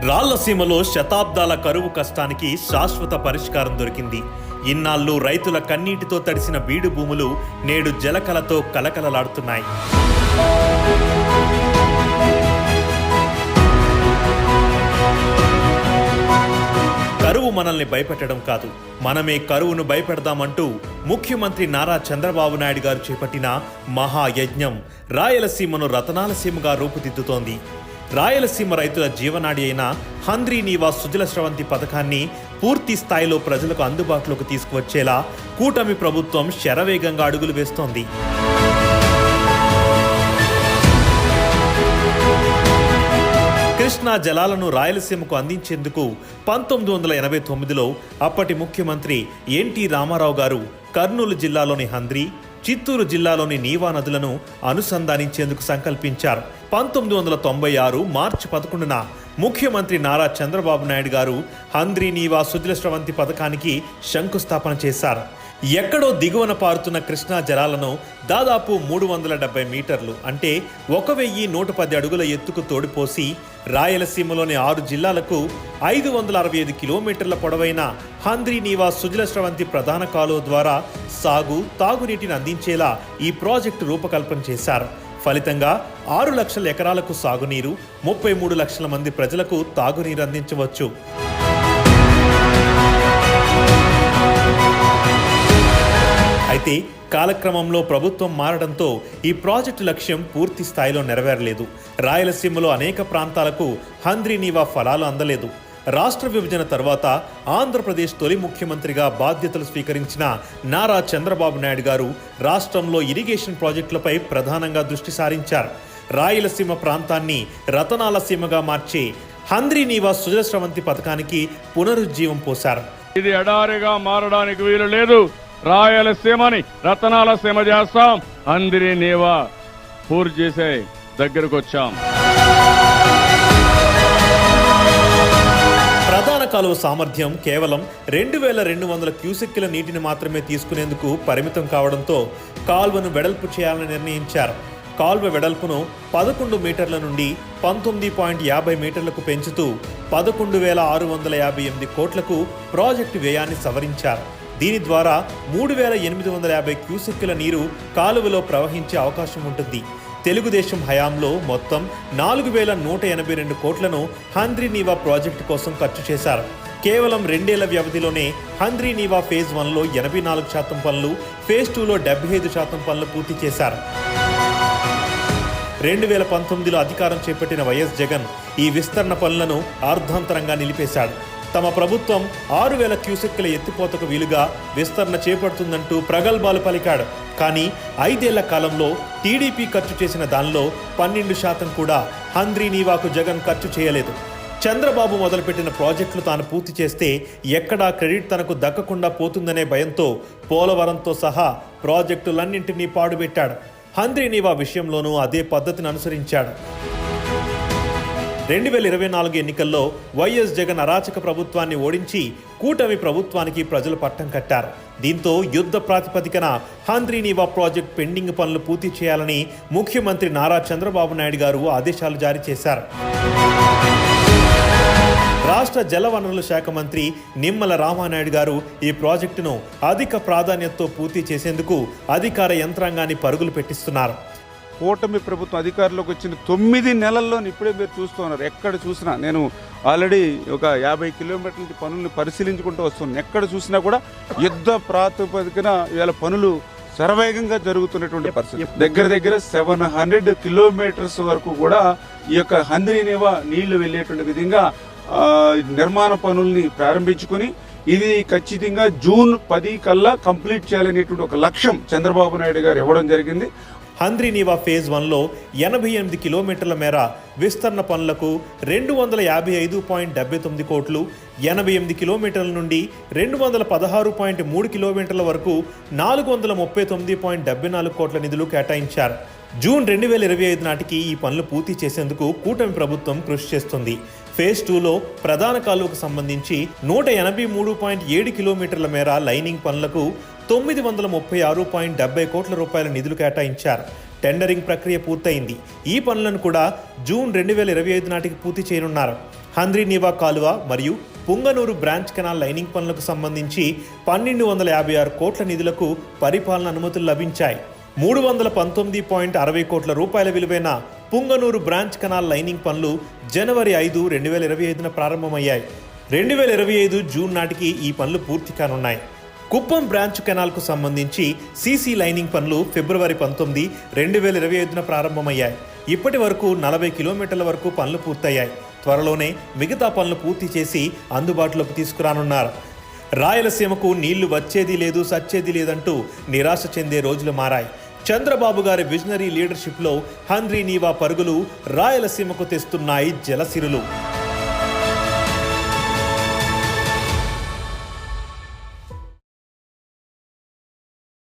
రాళ్ళసీమలో శతాబ్దాల కరువు కష్టానికి శాశ్వత పరిష్కారం దొరికింది. ఇన్నాళ్ళు రైతుల కన్నీటితో తడిసిన బీడు భూములు నేడు జలకలతో కలకలలాడుతున్నాయి. కరువు మనల్ని భయపెట్టడం కాదు. మనమే కరువును భయపెడదామంటూ ముఖ్యమంత్రి నారా చంద్రబాబు నాయుడు గారు చేపట్టిన మహాయజ్ఞం రాయలసీమను రతనాలసీమగా రూపుదిద్దుతోంది. రాయలసీమ రైతుల జీవనాడి అయిన హంద్రీ నీవా సుజల స్రవంతి పథకాన్ని పూర్తి స్థాయిలో ప్రజలకు అందుబాటులోకి తీసుకువచ్చేలా కూటమి ప్రభుత్వం శరవేగంగా అడుగులు వేస్తోంది. కృష్ణా జలాలను రాయలసీమకు అందించేందుకు పంతొమ్మిది వందల ఎనభై తొమ్మిదిలో అప్పటి ముఖ్యమంత్రి ఎన్టీ రామారావు గారు కర్నూలు జిల్లాలోని హంద్రి చిత్తూరు జిల్లాలోని నీవా నదులను అనుసంధానించేందుకు సంకల్పించారు. పంతొమ్మిది వందల తొంభై ఆరు మార్చి పదకొండున ముఖ్యమంత్రి నారా చంద్రబాబు నాయుడు గారు హంద్రీ నీవా సుజల స్రవంతి పథకానికి శంకుస్థాపన చేశారు. ఎక్కడో దిగువన పారుతున్న కృష్ణా జలాలను దాదాపు మూడు వందల డెబ్బై మీటర్లు అంటే ఒక వెయ్యి నూట పది అడుగుల ఎత్తుకు తోడిపోసి రాయలసీమలోని ఆరు జిల్లాలకు ఐదు వందల అరవై ఐదు కిలోమీటర్ల పొడవైన హంద్రీ నీవా సుజల స్రవంతి ప్రధాన కాలువ ద్వారా సాగు తాగునీటిని అందించేలా ఈ ప్రాజెక్టు రూపకల్పన చేశారు. ఫలితంగా ఆరు లక్షల ఎకరాలకు సాగునీరు ముప్పై మూడు లక్షల మంది ప్రజలకు తాగునీరు అందించవచ్చు. అయితే కాలక్రమంలో ప్రభుత్వం మారడంతో ఈ ప్రాజెక్టు లక్ష్యం పూర్తి స్థాయిలో నెరవేరలేదు. రాయలసీమలో అనేక ప్రాంతాలకు హంద్రీనీవా ఫలాలు అందలేదు. రాష్ట్ర విభజన తర్వాత ఆంధ్రప్రదేశ్ తొలి ముఖ్యమంత్రిగా బాధ్యతలు స్వీకరించిన నారా చంద్రబాబు నాయుడు గారు రాష్ట్రంలో ఇరిగేషన్ ప్రాజెక్టులపై ప్రధానంగా దృష్టి సారించారు. రాయలసీమ ప్రాంతాన్ని రతనాల సీమగా మార్చే హంద్రీ నీవా సుజయస్రావంతి పథకానికి పునరుజ్జీవం పోశారు. ఇది ఎడారిగా మారడానికి వీలు లేదు. రాయలసీమని రతనాల సీమ చేస్తాం. అందరి నీవా పూర్తి చేసే దగ్గరకు వచ్చాం. కాలువ సామర్థ్యం కేవలం రెండు వేల రెండు వందల క్యూసెక్కుల నీటిని మాత్రమే తీసుకునేందుకు పరిమితం కావడంతో కాల్వను వెడల్పు చేయాలని నిర్ణయించారు. కాల్వ వెడల్పును పదకొండు మీటర్ల నుండి పంతొమ్మిది పాయింట్ యాభై మీటర్లకు పెంచుతూ పదకొండు వేల ఆరు వందల యాభై ఎనిమిది కోట్లకు ప్రాజెక్టు వ్యయాన్ని సవరించారు. దీని ద్వారా మూడు వేల ఎనిమిది వందల యాభై క్యూసెక్కుల నీరు కాలువలో ప్రవహించే అవకాశం ఉంటుంది. తెలుగుదేశం హయాంలో మొత్తం నాలుగు వేల నూట ఎనభై రెండు కోట్లను హంద్రీ నీవా ప్రాజెక్టు కోసం ఖర్చు చేశారు. కేవలం రెండేళ్ళ వ్యవధిలోనే హంద్రీ నీవా ఫేజ్ వన్లో ఎనభై నాలుగు శాతం పనులు ఫేజ్ టూలో డెబ్బై ఐదు శాతం పనులు పూర్తి చేశారు. రెండు వేల పంతొమ్మిదిలో అధికారం చేపట్టిన వైఎస్ జగన్ ఈ విస్తరణ పనులను అర్ధాంతరంగా నిలిపేశాడు. తమ ప్రభుత్వం ఆరు వేల క్యూసెక్కుల ఎత్తిపోతకు వీలుగా విస్తరణ చేపడుతుందంటూ ప్రగల్భాలు పలికాడు. కానీ ఐదేళ్ళ కాలంలో టీడీపీ ఖర్చు చేసిన దానిలో పన్నెండు శాతం కూడా హంద్రీ నీవాకు జగన్ ఖర్చు చేయలేదు. చంద్రబాబు మొదలుపెట్టిన ప్రాజెక్టులు తాను పూర్తి చేస్తే ఎక్కడా క్రెడిట్ తనకు దక్కకుండా పోతుందనే భయంతో పోలవరంతో సహా ప్రాజెక్టులన్నింటినీ పాడుపెట్టాడు హంద్రీ నీవా విషయంలోనూ అదే పద్ధతిని అనుసరించాడు. రెండు వేల ఇరవై నాలుగు ఎన్నికల్లో వైఎస్ జగన్ అరాచక ప్రభుత్వాన్ని ఓడించి కూటమి ప్రభుత్వానికి ప్రజలు పట్టం కట్టారు. దీంతో యుద్ధ ప్రాతిపదికన హంద్రీనీవా ప్రాజెక్ట్ పెండింగ్ పనులు పూర్తి చేయాలని ముఖ్యమంత్రి నారా చంద్రబాబు నాయుడు గారు ఆదేశాలు జారీ చేశారు. రాష్ట్ర జలవనరుల శాఖ మంత్రి నిమ్మల రామానాయుడు గారు ఈ ప్రాజెక్టును అధిక ప్రాధాన్యతతో పూర్తి చేసేందుకు అధికార యంత్రాంగాన్ని పరుగులు పెట్టిస్తున్నారు. కూటమి ప్రభుత్వం అధికారంలోకి వచ్చిన తొమ్మిది నెలల్లో ఇప్పుడే మీరు చూస్తున్నారు ఎక్కడ చూసినా నేను ఆల్రెడీ ఒక యాభై కిలోమీటర్ల నుంచి పనులను పరిశీలించుకుంటూ వస్తున్నాను. ఎక్కడ చూసినా కూడా యుద్ధ ప్రాతిపదికన ఇవాళ పనులు శరవేగంగా జరుగుతున్నటువంటి పరిస్థితి. దగ్గర దగ్గర సెవెన్ హండ్రెడ్ కిలోమీటర్స్ వరకు కూడా ఈ యొక్క హంద్రీనేవా నీళ్ళు వెళ్ళేటువంటి విధంగా నిర్మాణ పనుల్ని ప్రారంభించుకుని ఇది ఖచ్చితంగా జూన్ పది కల్లా కంప్లీట్ చేయాలనేటువంటి ఒక లక్ష్యం చంద్రబాబు నాయుడు గారు ఇవ్వడం జరిగింది. హంద్రీనీవా ఫేజ్ వన్లో ఎనభై ఎనిమిది కిలోమీటర్ల మేర విస్తరణ పనులకు రెండు వందల యాభై ఐదు పాయింట్ డెబ్బై తొమ్మిది కోట్లు ఎనభై ఎనిమిది కిలోమీటర్ల నుండి రెండు వందల పదహారు పాయింట్ మూడు కిలోమీటర్ల వరకు నాలుగు వందల ముప్పై తొమ్మిది పాయింట్ డెబ్బై నాలుగు కోట్ల నిధులు కేటాయించారు. జూన్ రెండు వేల ఇరవై ఐదు నాటికి ఈ పనులు పూర్తి చేసేందుకు కూటమి ప్రభుత్వం కృషి చేస్తుంది. ఫేజ్ టూలో ప్రధాన కాలువకు సంబంధించి నూట ఎనభై మూడు పాయింట్ ఏడు కిలోమీటర్ల మేర లైనింగ్ పనులకు తొమ్మిది వందల ముప్పై ఆరు పాయింట్ డెబ్బై కోట్ల రూపాయల నిధులు కేటాయించారు. టెండరింగ్ ప్రక్రియ పూర్తయింది. ఈ పనులను కూడా జూన్ రెండు వేల ఇరవై ఐదు నాటికి పూర్తి చేయనున్నారు. హంద్రీ నీవా కాలువ మరియు పుంగనూరు బ్రాంచ్ కెనాల్ లైనింగ్ పనులకు సంబంధించి పన్నెండు వందల యాభై ఆరు కోట్ల నిధులకు పరిపాలన అనుమతులు లభించాయి. మూడు వందల పంతొమ్మిది పాయింట్ అరవై కోట్ల రూపాయల విలువైన పుంగనూరు బ్రాంచ్ కెనాల్ లైనింగ్ పనులు జనవరి ఐదు రెండు వేల ఇరవై ఐదున ప్రారంభమయ్యాయి. రెండు వేల ఇరవై ఐదు జూన్ నాటికి ఈ పనులు పూర్తి కానున్నాయి. కుప్పం బ్రాంచ్ కెనాల్కు సంబంధించి సీసీ లైనింగ్ పనులు ఫిబ్రవరి పంతొమ్మిది రెండు వేల ఇరవై ఐదున ప్రారంభమయ్యాయి. ఇప్పటి వరకు నలభై కిలోమీటర్ల వరకు పనులు పూర్తయ్యాయి. త్వరలోనే మిగతా పనులు పూర్తి చేసి అందుబాటులోకి తీసుకురానున్నారు. రాయలసీమకు నీళ్ళు వచ్చేది లేదు సచ్చేది లేదంటూ నిరాశ చెందే రోజులు మారాయి. చంద్రబాబు గారి విజనరీ లీడర్షిప్లో హంద్రీ నీవా పరుగులు రాయలసీమకు తెస్తున్నాయి జలసిరులు.